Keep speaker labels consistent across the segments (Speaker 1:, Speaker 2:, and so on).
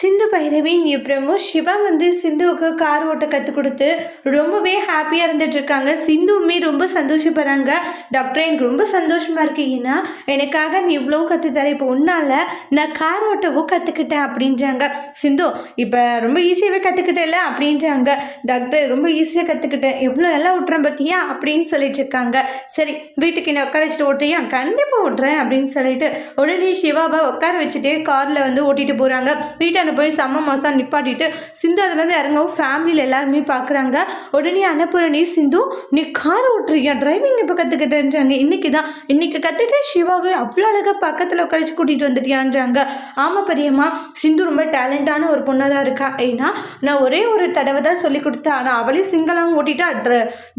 Speaker 1: சிந்து பைரவி பிரமு சிவா வந்து சிந்துவுக்கு கார் ஓட்ட கற்றுக் கொடுத்து ரொம்பவே ஹாப்பியாக இருந்துட்டு இருக்காங்க. சிந்துவுமே ரொம்ப சந்தோஷப்படுறாங்க. டாக்டர் எனக்கு ரொம்ப சந்தோஷமாக இருக்கு ஏன்னா எனக்காக நீ இவ்வளோ கற்றுத்தர இப்போ உன்னால் நான் கார் ஓட்டவும் கற்றுக்கிட்டேன் அப்படின்றாங்க. சிந்து இப்போ ரொம்ப ஈஸியாகவே கற்றுக்கிட்டேல அப்படின்றாங்க. டாக்டர் ரொம்ப ஈஸியாக கற்றுக்கிட்டேன் எவ்வளோ நல்லா ஓட்டுறேன் பார்த்தியா அப்படின்னு சொல்லிட்டு இருக்காங்க. சரி வீட்டுக்கு என்ன உட்கார வச்சுட்டு ஓட்டுறியா? கண்டிப்பாக ஓட்டுறேன் அப்படின்னு சொல்லிட்டு உடனே சிவாவை உட்கார வச்சுட்டு காரில் வந்து ஓட்டிட்டு போகிறாங்க வீட்டான போய் செம்ம மோசம் நிப்பாட்டிட்டு சிந்து அதுலேருந்து இறங்கவும் ஃபேமிலியில் எல்லாருமே பார்க்குறாங்க உடனே அனுப்புரணி சிந்து நீ கார் ஓட்டுறியா? டிரைவிங் இப்போ கற்றுக்கிட்டேன்றாங்க இன்றைக்கி தான். இன்னைக்கு கற்றுட்டு சிவாவை அவ்வளோ அழகாக பக்கத்தில் உட்காந்து கூட்டிகிட்டு வந்துட்டியான்றாங்க. ஆமாம் பெரியம்மா சிந்து ரொம்ப டேலண்டான ஒரு பொண்ணாக தான் இருக்கா. ஏன்னா நான் ஒரே ஒரு தடவை தான் சொல்லி கொடுத்தேன். ஆனால் அவளே சிங்கிளாகவும் ஓட்டிட்டா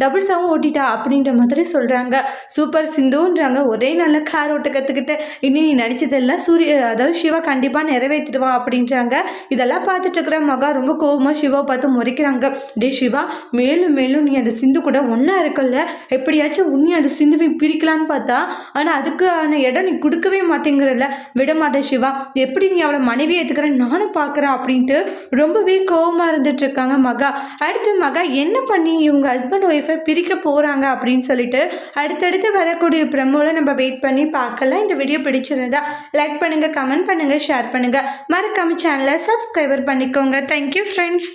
Speaker 1: டபுள்ஸாகவும் ஓட்டிட்டா அப்படின்ற மாதிரி சொல்கிறாங்க சூப்பர் சிந்துன்றாங்க. ஒரே நல்ல கார் ஓட்ட கற்றுக்கிட்டு இனி நீ நினச்சதெல்லாம் சூரிய அதாவது சிவா கண்டிப்பாக நிறைவேற்றிடுவான் அப்படின்றாங்க. இதெல்லாம் பார்த்துட்டு இருக்கிற மகா ரொம்ப கோபமாக சிவா பார்த்து முறைக்கிறாங்க. டே சிவா மேலும் மேலும் நீ அந்த சிந்து கூட ஒன்றா இருக்கல எப்படியாச்சும் உன்னி அந்த சிந்துவை பிரிக்கலான்னு பார்த்தா? ஆனால் அதுக்கான இடம் நீ கொடுக்கவே மாட்டேங்கிறல விட மாட்டேன் சிவா. எப்படி நீ அவளை மனைவி ஏற்றுக்கிறேன் நானும் பார்க்குறேன் அப்படின்ட்டு ரொம்பவே கோபமாக இருந்துட்டு இருக்காங்க மகா. அடுத்து மகா என்ன பண்ணி இவங்க ஹஸ்பண்ட் ஒய்ஃபை பிரிக்க போகிறாங்க அப்படின்னு சொல்லிட்டு அடுத்தடுத்து வரக்கூடிய பிரமோல நம்ம வெயிட் பண்ணி பார்க்கலாம். இந்த வீடியோ பிடிச்சிருந்தா லைக் பண்ணுங்கள் கமெண்ட் பண்ணுங்கள் ஷேர் பண்ணுங்கள் மறக்காம சேனலை சப்ஸ்கிரைபர் பண்ணிக்கோங்க. Thank you friends